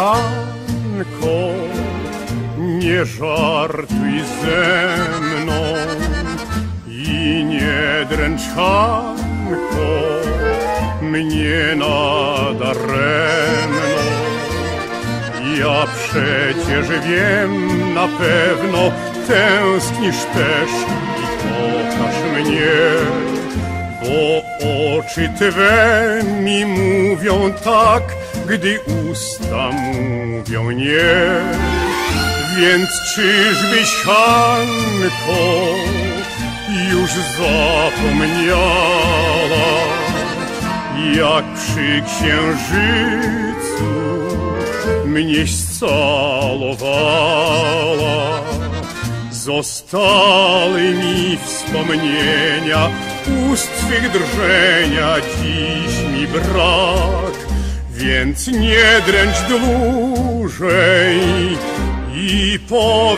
kochanko, nie żartuj ze mną i nie dręcz Hanko, mnie nadaremno. Ja przecież wiem na pewno, tęsknisz też i kochasz mnie. Bo oczy Twe mi mówią tak, gdy usta mówią nie. Więc czyżbyś, Hanko, już zapomniała, jak przy księżycu mnieś calowała. Zostały mi wspomnienia ust twych drżenia, dziś mi brak, więc nie dręcz dłużej i powiedz.